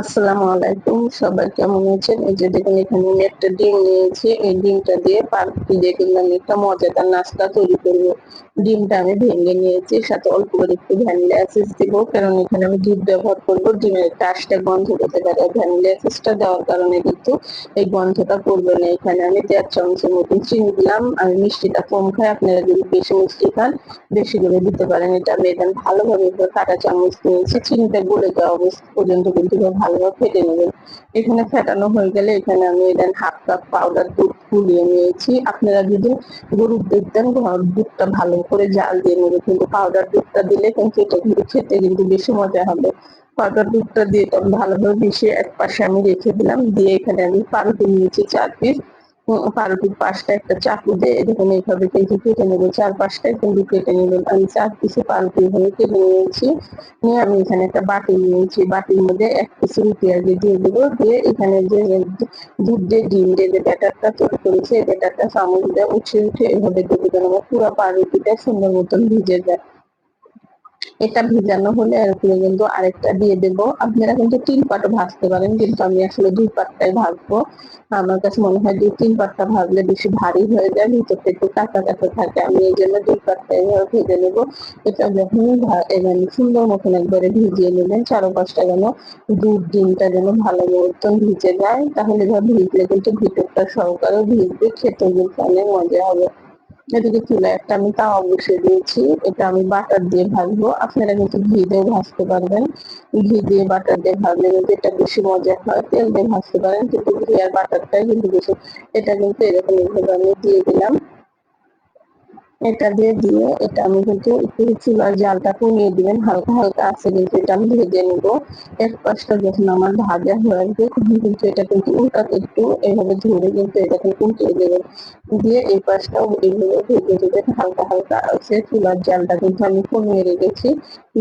আসসালামু আলাইকুম। সবাই কেমন আছেন? এই যে দেখুন, এখানে আমি একটা ডিম নিয়েছি। এই ডিমটা দিয়ে পাউরুটি দিয়ে কিন্তু আমি একটা মজাদার নাস্তা তৈরি করব। ডিমটা আমি ভেঙে নিয়েছি সাথে অল্প করে একটু ভ্যানিলা এসেন্স দিব, কারণ এখানে আমি দুধ ব্যবহার করব। ডিমের একটা আশটা গন্ধ করতে পারে। ভ্যানিলা এসেন্সটা দেওয়ার কারণে কিন্তু এই গন্ধটা করবে না। এখানে আমি দেড় চামচের মতন চিনি দিলাম। আমি মিষ্টিটা কম খাই, আপনারা যদি বেশি মিষ্টি খান, বেশি করে দিতে পারেন। এটা আমি এখানে ভালোভাবে কাটা চামচ নিয়েছি। চিনিটা গলে যাওয়া পর্যন্ত কিন্তু ভালোভাবে ফেটে নেবেন এখানে ফেটানো হয়ে গেলে এখানে আমি দেন হাফ কাপ পাউডার দুধ ফুলিয়ে নিয়েছি। আপনারা যদি গরুর দুধ দেন, গরুর দুধটা ভালো করে জাল দিয়ে নেবে। কিন্তু পাউডার দুধটা দিলে কিন্তু এটা কিন্তু খেতে কিন্তু বেশি মজা হবে। পাউডার দুধটা দিয়ে ভালোভাবে মিশিয়ে এক পাশে আমি রেখে দিলাম। দিয়ে এখানে আমি পাউরুটি নিয়েছি চার পিস পাউরুটির পাশটা একটা চাকু দিয়ে দেখুন এইভাবে কিন্তু কেটে নেব চার কিন্তু কেটে নেবেন আমি চার পিসে পাউরুটি এভাবে কেটে নিয়েছি। নিয়ে আমি এখানে একটা বাটি নিয়েছি, বাটির মধ্যে এক পিস রুটি আগে দিয়ে দেবো। দিয়ে এখানে যে দুধ দিয়ে ডিম দিয়ে যে ব্যাটারটা তৈরি করেছি, এই ব্যাটারটা চামচ দিয়ে উঠে উঠে এভাবে দিয়ে দেবেন আমার পুরো পাউরুটিটা সুন্দর মতন ভিজে যায়। এটা ভিজানো হলে এরপরে কিন্তু আরেকটা দিয়ে দেব। আপনারা কিন্তু তিন পাটও ভাজতে পারেন, কিন্তু আমি আসলে দুই পাটটাই ভাজবো। আমার কাছে মনে হয় দুই, তিন পাটটা ভাজলে বেশি ভারী হয়ে যায়, ভিতরটা একটু কাঁচা কাঁচা থাকে। আমি এই জন্য দুই পাটটা এভাবে ভেজে নেব। এটা যখন মানে সুন্দর মতন একবারে ভিজিয়ে নেবেন চারো পাঁচটা যেন দুধ, ডিমটা যেন ভালো মতন ভিজে যায়, তাহলে এভাবে ভিজলে কিন্তু ভিতরটা সহকারে ভিজবে খেতে কিন্তু অনেক মজা হবে। এদিকে চুলে একটা আমি তাওয়া বসিয়ে দিয়েছি। এটা আমি বাটার দিয়ে ভাজবো। আপনারা কিন্তু ঘি দিয়ে ভাজতে পারবেন। ঘি দিয়ে বাটার দিয়ে ভাজলে কিন্তু এটা বেশি মজা হয়। তেল দিয়ে ভাজতে পারেন, কিন্তু ঘি আর বাটারটাই কিন্তু বেশি। এটা কিন্তু এরকম এইভাবে আমি দিয়ে দিলাম। এটা দিয়ে দিয়ে এটা আমি কিন্তু একটু চুলার জালটা কমিয়ে দিবেন, হালকা হালকা আছে কিন্তু এটা আমি ভেজে নিব। এক পাশটা যখন আমার ভাজা হয়ে আসবে, তখন কিন্তু এটা কিন্তু উল্টাতে একটু এইভাবে ধরে কিন্তু এটা কিন্তু উল্টিয়ে দেবেন। দিয়ে এই পাশটাও এইভাবে ভেজে দেবেন, হালকা হালকা আছে। চুলার জালটা কিন্তু আমি কমিয়ে রেখেছি,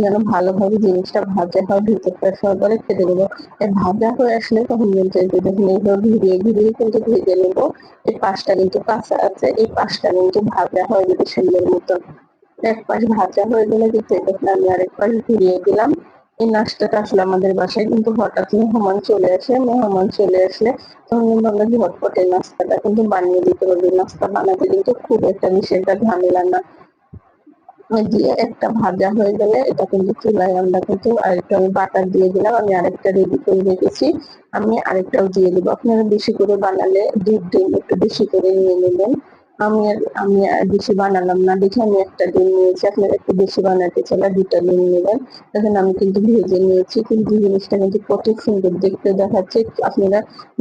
যেন ভালোভাবে জিনিসটা ভাজা হয়, ভিতরটা সহকারে খেতে দেবো। এর ভাজা হয়ে আসলে তখন কিন্তু দেখুন এইভাবে ঘুরিয়ে ঘুরিয়ে কিন্তু ভেজে নেব, এই পাশটা কিন্তু কাঁচা আছে, এই পাশটা কিন্তু ভাজা হয় যদি সুন্দর মতো। এক পাশ ভাজা হয়ে গেলে, কিন্তু দেখুন আমি আরেক পাশ ঘুরিয়ে দিলাম। এই নাস্তাটা আসলে আমাদের বাসায় কিন্তু হঠাৎ মেহমান চলে আসে। মেহমান চলে আসলে তখন কিন্তু আমরা ঝটপট এই নাস্তাটা কিন্তু বানিয়ে দিতে পারব। নাস্তা বানাতে কিন্তু খুব একটা বেশি একটা ঝামেলা না। দিয়ে একটা ভাজা হয়ে গেলে এটা কিন্তু চুলায় আমরা কিন্তু আরেকটা আমি বাটার দিয়ে দিলাম। আমি আরেকটা রেডি করে রেখেছি। আমি আরেকটাও দিয়ে দেবো। আপনারা বেশি করে বানালে দুধ ডিম একটু বেশি করে নিয়ে নেবেন। আমি আমি বেশি বানালাম না। দেখে আমি একটা ডিম নিয়েছি, আপনারা একটু বেশি বানাতে চাইলে দুটা ডিম নেবেন। দেখেন আমি কিন্তু ভেজে নিয়েছি, কিন্তু জিনিসটা কিন্তু কত সুন্দর দেখতে দেখাচ্ছে। আপনারা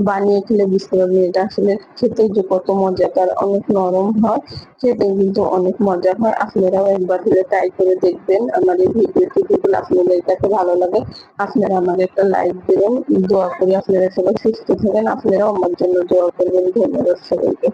বানিয়ে খেলে বুঝতে পারবেন এটা আসলে খেতে যে কত মজা, তার অনেক নরম হয় খেতে কিন্তু অনেক মজা হয়। আপনারাও একবার হলে ট্রাই করে দেখবেন আমার এই ভিডিওটি যদি আপনাদের কাছে ভালো লাগে, আপনারা আমার একটা লাইক দেবেন, দোয়া করি আপনারা সবাই সুস্থ থাকেন, আপনারাও আমার জন্য দোয়া করবেন। ধন্যবাদ সবাইকে।